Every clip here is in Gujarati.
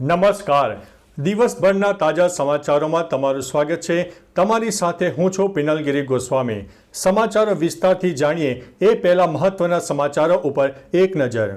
નમસ્કાર. દિવસભરના તાજા સમાચારોમાં તમારું સ્વાગત છે. તમારી સાથે હું છું પિનલગીરી ગોસ્વામી. સમાચારો વિસ્તારથી જાણીએ એ પહેલા મહત્વના સમાચારો ઉપર એક નજર.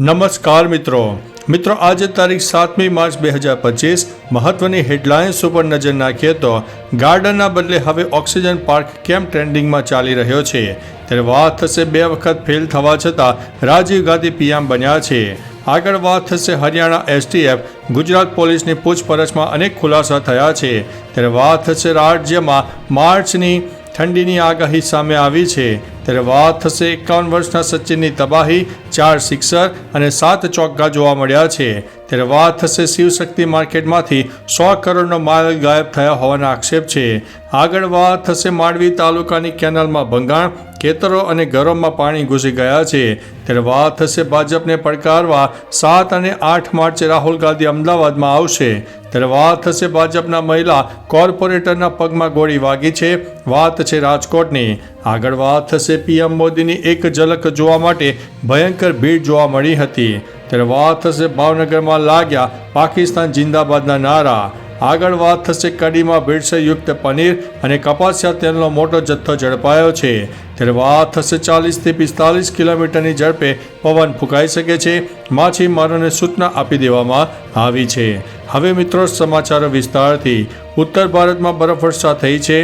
નમસ્કાર મિત્રો. મિત્રો, આજે તારીખ સાતમી માર્ચ બે હજાર પચીસ. મહત્વની હેડલાઇન્સ ઉપર નજર નાખીએ તો ગાર્ડનના બદલે હવે ઓક્સિજન પાર્ક કેમ ટ્રેન્ડિંગમાં ચાલી રહ્યો છે. ત્યારે વાત થશે બે વખત ફેલ થવા છતાં રાજીવ ગાંધી પીએમ બન્યા છે. આગળ વાત થશે હરિયાણા એસટીએફ ગુજરાત પોલીસની પૂછપરછમાં અનેક ખુલાસા થયા છે. ત્યારે વાત થશે રાજ્યમાં માર્ચની ઠંડીની આગાહી સામે આવી છે. ત્યારે વાત થશે એકાવન વર્ષના સચિનની તબાહી, ચાર સિક્સર અને સાત ચોગ્ગા જોવા મળ્યા છે. ત્યારે વાત થશે શિવશક્તિ માર્કેટમાંથી સો કરોડનો માલ ગાયબ થયા હોવાના આક્ષેપ છે. આગળ વાત થશે માંડવી તાલુકાની કેનાલમાં ભંગાણ, ખેતરો અને ઘરોમાં પાણી ઘૂસી ગયા છે. ત્યારે વાત થશે ભાજપને પડકારવા, સાત અને આઠ માર્ચે રાહુલ ગાંધી અમદાવાદમાં આવશે. ત્યારે વાત થશે ભાજપના મહિલા કોર્પોરેટરના પગમાં ગોળી વાગી છે. વાત છે રાજકોટની. આગળ વાત થશે પીએમ મોદીની એક ઝલક જોવા માટે ભયંકર ભીડ જોવા મળી હતી. ત્યારે વાત થશે ભાવનગરમાં લાગ્યા પાકિસ્તાન જિંદાબાદના નારા. આગળ વાત થશે કડીમાં ભેળસેળયુક્ત પનીર અને કપાસિયા તેલનો મોટો જથ્થો ઝડપાયો છે. ત્યારે વાત થશે ચાલીસથી પિસ્તાલીસ કિલોમીટરની ઝડપે પવન ફૂંકાઈ શકે છે. માછીમારોને સૂચના આપી દેવામાં આવી છે. હવે મિત્રો સમાચારો વિસ્તારથી. ઉત્તર ભારતમાં બરફવર્ષા થઈ છે.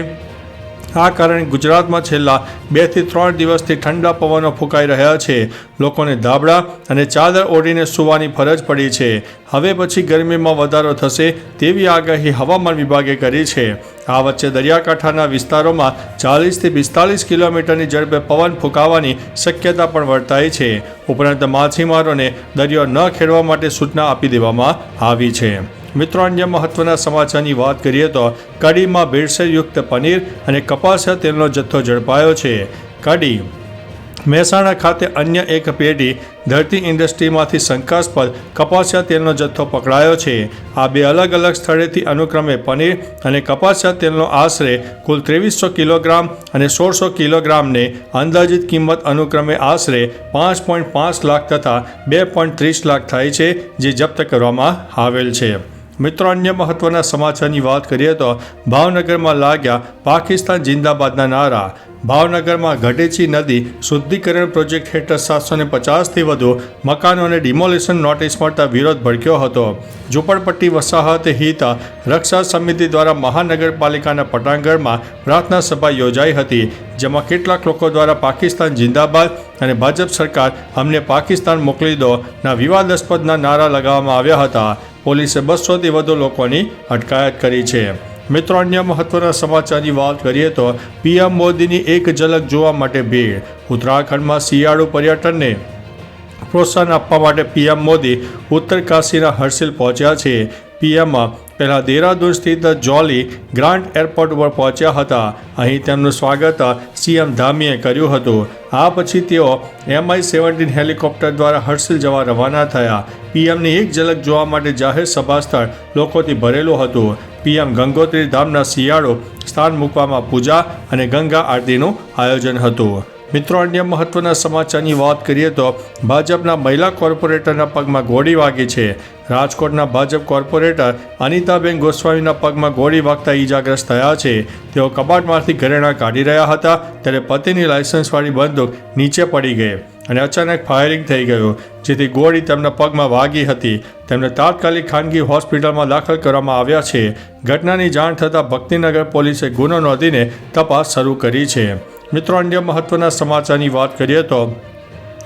આ કારણે ગુજરાતમાં છેલ્લા બેથી ત્રણ દિવસથી ઠંડા પવનો ફૂંકાઈ રહ્યા છે. લોકોને ધાબળા અને ચાદર ઓઢીને સૂવાની ફરજ પડી છે. હવે પછી ગરમીમાં વધારો થશે તેવી આગાહી હવામાન વિભાગે કરી છે. આ વચ્ચે દરિયાકાંઠાના વિસ્તારોમાં ચાલીસથી પિસ્તાલીસ કિલોમીટરની ઝડપે પવન ફૂંકાવાની શક્યતા પણ વર્તાઈ છે. ઉપરાંત માછીમારોને દરિયો ન ખેડવા માટે સૂચના આપી દેવામાં આવી છે. મિત્રો અન્ય મહત્વના સમાચારની વાત કરીએ તો કડીમાં ભેળસેળયુક્ત પનીર અને કપાસિયા તેલનો જથ્થો ઝડપાયો છે. કડી, મહેસાણા ખાતે અન્ય એક પેઢી ધરતી ઇન્ડસ્ટ્રીમાંથી શંકાસ્પદ કપાસિયા તેલનો જથ્થો પકડાયો છે. આ બે અલગ અલગ સ્થળેથી અનુક્રમે પનીર અને કપાસિયા તેલનો આશરે કુલ ત્રેવીસો કિલોગ્રામ અને સોળસો કિલોગ્રામને અંદાજિત કિંમત અનુક્રમે આશરે પાંચ પોઈન્ટ પાંચ લાખ તથા બે પોઈન્ટ ત્રીસ લાખ થાય છે, જે જપ્ત કરવામાં આવેલ છે. મિત્રો અન્ય મહત્વના સમાચારની વાત કરીએ તો ભાવનગરમાં લાગ્યા પાકિસ્તાન જિંદાબાદના નારા. ભાવનગરમાં ઘટેચી નદી શુદ્ધિકરણ પ્રોજેક્ટ હેઠળ સાતસો ને પચાસથી વધુ મકાનોને ડિમોલિશન નોટિસ મળતા વિરોધ ભડક્યો હતો. ઝૂંપડપટ્ટી વસાહત હિતા રક્ષા સમિતિ દ્વારા મહાનગરપાલિકાના પટાંગણમાં પ્રાર્થના સભા યોજાઈ હતી, જેમાં કેટલાક લોકો દ્વારા પાકિસ્તાન જિંદાબાદ અને ભાજપ સરકાર અમને પાકિસ્તાન મોકલી દો ના વિવાદાસ્પદના નારા લગાવવામાં આવ્યા હતા. પોલીસે બસોથી વધુ લોકોની અટકાયત કરી છે. મિત્રો અન્ય મહત્વના સમાચારની વાત કરીએ તો પીએમ મોદીની એક ઝલક જોવા માટે ભીડ. ઉત્તરાખંડમાં શિયાળુ પર્યટનને પ્રોત્સાહન આપવા માટે પીએમ મોદી ઉત્તર કાશીના હર્ષિલ પહોંચ્યા છે. પીએમ પહેલાં દેહરાદૂન સ્થિત જોલી ગ્રાન્ટ એરપોર્ટ ઉપર પહોંચ્યા હતા. અહીં તેમનું સ્વાગત સીએમ ધામીએ કર્યું હતું. આ પછી તેઓ એમઆઈ સેવન્ટીન હેલિકોપ્ટર દ્વારા હર્ષિલ જવા રવાના થયા. પીએમની એક ઝલક જોવા માટે જાહેર સભા સ્થળ લોકોથી ભરેલું હતું. પીએમ ગંગોત્રી ધામના શિયાળો સ્થાન મૂકવામાં પૂજા અને ગંગા આરતીનું આયોજન હતું. મિત્રો, અન્ય મહત્વના સમાચારની વાત કરીએ તો ભાજપના મહિલા કોર્પોરેટરના પગમાં ગોળી વાગી છે. રાજકોટના ભાજપ કોર્પોરેટર અનિતાબેન ગોસ્વામીના પગમાં ગોળી વાગતા ઈજાગ્રસ્ત થયા છે. તેઓ કબાટમાંથી ઘરેણાં કાઢી રહ્યા હતા, ત્યારે પતિની લાયસન્સવાળી બંદૂક નીચે પડી ગઈ. અને અચાનક ફાયરિંગ થઈ ગયું, જેથી ગોળી તેમના પગમાં વાગી હતી. તેમને તાત્કાલિક ખાનગી હોસ્પિટલમાં દાખલ કરવામાં આવ્યા છે. ઘટનાની જાણ થતાં ભક્તિનગર પોલીસે ગુનો નોંધીને તપાસ શરૂ કરી છે. મિત્રો, અન્ય મહત્વના સમાચારની વાત કરીએ તો,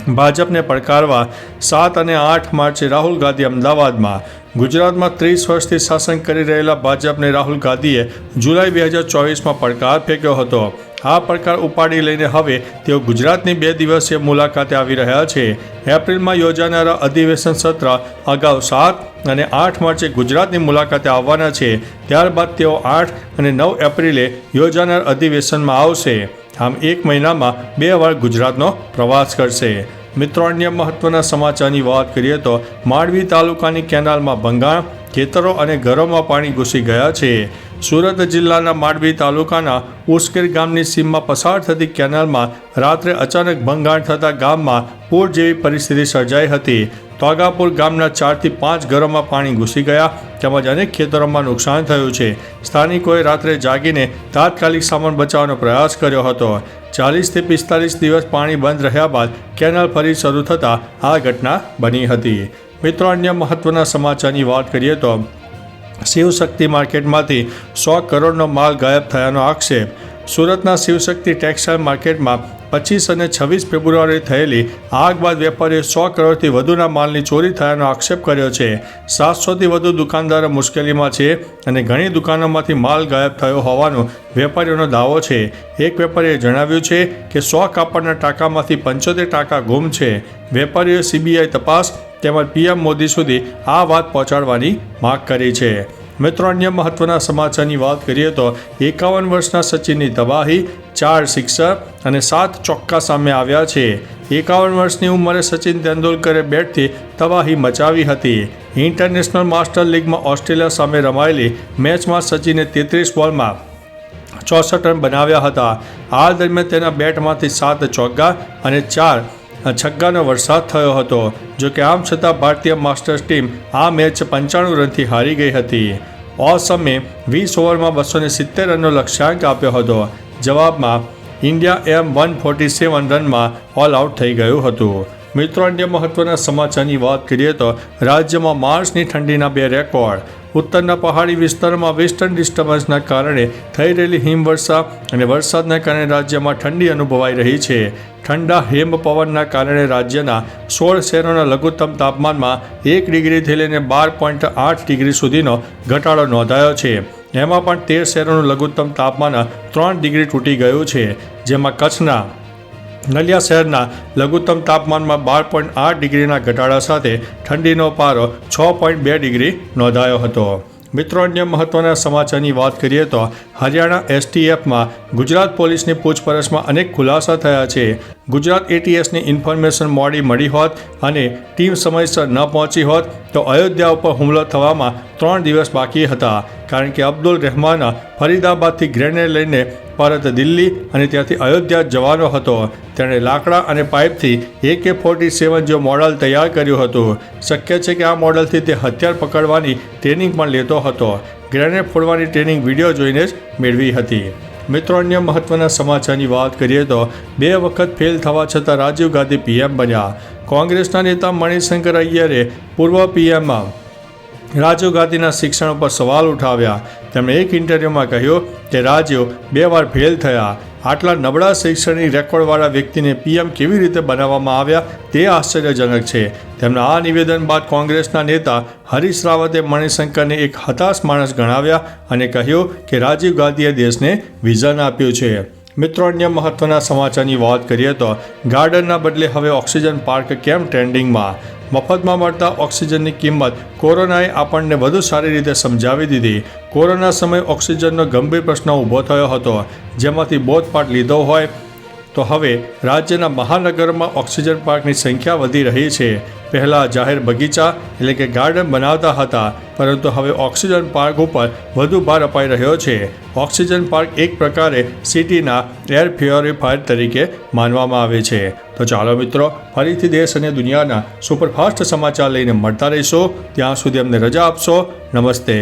ભાજપને પડકારવા સાત અને આઠ માર્ચે રાહુલ ગાંધી અમદાવાદમાં. ગુજરાતમાં ત્રીસ વર્ષથી શાસન કરી રહેલા ભાજપને રાહુલ ગાંધીએ જુલાઈ બે હજાર ચોવીસમાં પડકાર ફેંક્યો હતો. આ પડકાર ઉપાડી લઈને હવે તેઓ ગુજરાતની બે દિવસીય મુલાકાતે આવી રહ્યા છે. એપ્રિલમાં યોજાનારા અધિવેશન સત્ર અગાઉ સાત અને આઠ માર્ચે ગુજરાતની મુલાકાતે આવવાના છે. ત્યારબાદ તેઓ આઠ અને નવ એપ્રિલે યોજાનાર અધિવેશનમાં આવશે. આમ એક મહિનામાં બે વાર ગુજરાતનો પ્રવાસ કરશે. મિત્રો, અન્ય મહત્વના સમાચારની વાત કરીએ તો માંડવી તાલુકાની કેનાલમાં ભંગાણ, ખેતરો અને ઘરોમાં પાણી ઘૂસી ગયા છે. સુરત જિલ્લાના માંડવી તાલુકાના ઉસ્કેર ગામની સીમમાં પસાર થતી કેનાલમાં રાત્રે અચાનક ભંગાણ થતાં ગામમાં પૂર જેવી પરિસ્થિતિ સર્જાઈ હતી. તોગાપુર ગામના ચારથી પાંચ ઘરોમાં પાણી ઘૂસી ગયા તેમજ અનેક ખેતરોમાં નુકસાન થયું છે. સ્થાનિકોએ રાત્રે જાગીને તાત્કાલિક સામાન બચાવવાનો પ્રયાસ કર્યો હતો. ચાલીસથી પિસ્તાલીસ દિવસ પાણી બંધ રહ્યા બાદ કેનાલ ફરી શરૂ થતાં આ ઘટના બની હતી. મિત્રો, અન્ય મહત્વના સમાચારની વાત કરીએ તો શિવશક્તિ માર્કેટમાંથી સો કરોડનો માલ ગાયબ થયાનો આક્ષેપ. સુરતના શિવશક્તિ ટેક્સટાઇલ માર્કેટમાં પચીસ અને છવ્વીસ ફેબ્રુઆરી થયેલી આગ બાદ વેપારીએ સો કરોડથી વધુના માલની ચોરી થયાનો આક્ષેપ કર્યો છે. સાતસોથી વધુ દુકાનદારો મુશ્કેલીમાં છે અને ઘણી દુકાનોમાંથી માલ ગાયબ થયો હોવાનો વેપારીઓનો દાવો છે. એક વેપારીએ જણાવ્યું છે કે સો કાપડના ટાંકામાંથી પંચોતેર ટાંકા ગુમ છે. વેપારીઓએ સીબીઆઈ તપાસ તેમજ પીએમ મોદી સુધી આ વાત પહોંચાડવાની માગ કરી છે. મિત્રો, અન્ય મહત્વના સમાચારની વાત કરીએ તો એકાવન વર્ષના સચિનની તબાહી, ચાર સિક્સર અને સાત ચોક્કા સામે આવ્યા છે. એકાવન વર્ષની ઉંમરે સચિન તેંડુલકરે બેટથી તબાહી મચાવી હતી. ઇન્ટરનેશનલ માસ્ટર લીગમાં ઓસ્ટ્રેલિયા સામે રમાયેલી મેચમાં સચિને તેત્રીસ બોલમાં ચોસઠ રન બનાવ્યા હતા. આ દરમિયાન તેના બેટમાંથી સાત ચોગ્ગા અને ચાર છગ્ગાનો વરસાદ થયો હતો, જો કે આમ છતાં ભારતીય માસ્ટર્સ ટીમ આ મેચ પંચાણું રનથી હારી ગઈ હતી. ઓસમે વીસ ઓવરમાં બસો સિત્તેર રનનો લક્ષ્યાંક આપ્યો હતો. જવાબમાં ઇન્ડિયા એમ વન ફોર્ટી સેવન રનમાં ઓલ આઉટ થઈ ગયું હતું. મિત્રો, અન્ય મહત્વના સમાચારની વાત કરીએ તો રાજ્યમાં માર્ચની ઠંડીના બે રેકોર્ડ. ઉત્તરના પહાડી વિસ્તારોમાં વેસ્ટર્ન ડિસ્ટર્બન્સના કારણે થઈ રહેલી હિમવર્ષા અને વરસાદના કારણે રાજ્યમાં ઠંડી અનુભવાઈ રહી છે. ઠંડા હેમ પવનના કારણે રાજ્યના સોળ શહેરોના લઘુત્તમ તાપમાનમાં એક ડિગ્રીથી લઈને બાર પોઈન્ટ આઠ ડિગ્રી સુધીનો ઘટાડો નોંધાયો છે. એમાં પણ તેર શહેરોનું લઘુત્તમ તાપમાન ત્રણ ડિગ્રી તૂટી ગયું છે, જેમાં કચ્છના નલિયા શહેરના લઘુત્તમ તાપમાનમાં બાર પોઈન્ટ આઠ ડિગ્રીના ઘટાડા સાથે ઠંડીનો પારો છ પોઈન્ટ બે ડિગ્રી નોંધાયો હતો. મિત્રો, અન્ય મહત્વના સમાચારની વાત કરીએ તો હરિયાણા એસટીએફમાં ગુજરાત પોલીસની પૂછપરછમાં અનેક ખુલાસા થયા છે. ગુજરાત એટીએસની ઇન્ફોર્મેશન મોડી મળી હોત અને ટીમ સમયસર ન પહોંચી હોત તો અયોધ્યા ઉપર હુમલો થવામાં ત્રણ દિવસ બાકી હતા. કારણ કે અબ્દુલ રહેમાન ફરીદાબાદથી ગ્રેનેડ લઈને પરત દિલ્હી અને ત્યાંથી અયોધ્યા જવાનો હતો. તેણે લાકડા અને પાઇપથી એકે ફોર્ટી સેવન જો મોડલ તૈયાર કર્યું હતું. શક્ય છે કે આ મોડલથી તે હથિયાર પકડવાની ટ્રેનિંગ પણ લેતો હતો. ગ્રેનેડ ફોડવાની ટ્રેનિંગ વીડિયો જોઈને જ મેળવી હતી. મિત્રો, અન્ય મહત્વના સમાચારની વાત કરીએ તો, બે વખત ફેલ થવા છતાં રાજીવ ગાંધી પીએમ બન્યા. કોંગ્રેસના નેતા મણિશંકર અય્યરે પૂર્વ પીએમમાં રાજીવ ગાંધીના શિક્ષણ પર સવાલ ઉઠાવ્યા. તેમણે એક ઇન્ટરવ્યૂમાં કહ્યું કે રાજીવ બે વાર ફેલ થયા. આટલા નબળા શૈક્ષણિક રેકોર્ડવાળા વ્યક્તિને પીએમ કેવી રીતે બનાવવામાં આવ્યા તે આશ્ચર્યજનક છે. તેમના આ નિવેદન બાદ કોંગ્રેસના નેતા હરીશ રાવતે મણિશંકરને એક હતાશ માણસ ગણાવ્યા અને કહ્યું કે રાજીવ ગાંધીએ દેશને વિઝન આપ્યું છે. મિત્રો, અન્ય મહત્વના સમાચારની વાત કરીએ તો ગાર્ડનના બદલે હવે ઓક્સિજન પાર્ક કેમ ટ્રેન્ડિંગમાં? મફતમાં મળતા ઓક્સિજનની કિંમત કોરોનાએ આપણને વધુ સારી રીતે સમજાવી દીધી. કોરોના સમયે ઓક્સિજનનો ગંભીર પ્રશ્ન ઊભો થયો હતો. જેમાંથી બોધપાઠ લીધો હોય તો હવે રાજ્યના મહાનગરોમાં ઓક્સિજન પાર્કની સંખ્યા વધી રહી છે. પહેલાં જાહેર બગીચા એટલે કે ગાર્ડન બનાવતા હતા, પરંતુ હવે ઓક્સિજન પાર્ક ઉપર વધુ ભાર અપાઈ રહ્યો છે. ઓક્સિજન પાર્ક એક પ્રકારે સિટીના એર પ્યોરિફાયર તરીકે માનવામાં આવે છે. તો ચાલો મિત્રો, ફરીથી દેશ અને દુનિયાના સુપરફાસ્ટ સમાચાર લઈને મળતા રહીશો. ત્યાં સુધી અમને રજા આપશો. નમસ્તે.